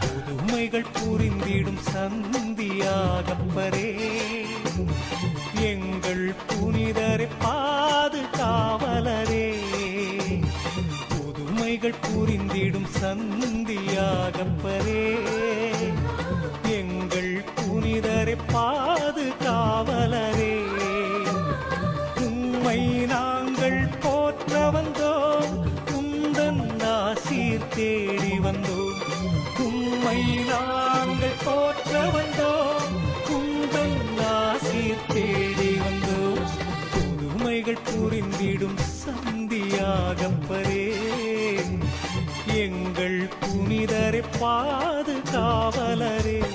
புதுமைகள் புரிந்திடும் சந்தியாகப்பரே. எங்கள் புனிதரை பாதுகாவலரே. புதுமைகள் புரிந்திடும் சந்தியாகப்பரே. எங்கள் புனிதரை பாதுகாவலரே. உம்மை நாங்கள் போற்ற வந்தோம் உந்தன் ஆசீர் தேடி வந்தோம். உம்மை நாங்கள் போற்ற வந்தோம். உங்கள் ஆசீர் தேடி வந்தோம். புதுமைகள் புரிந்திடும் சந்தியாகப்பரே. எங்கள் புனிதரை பாதுகாவலரே.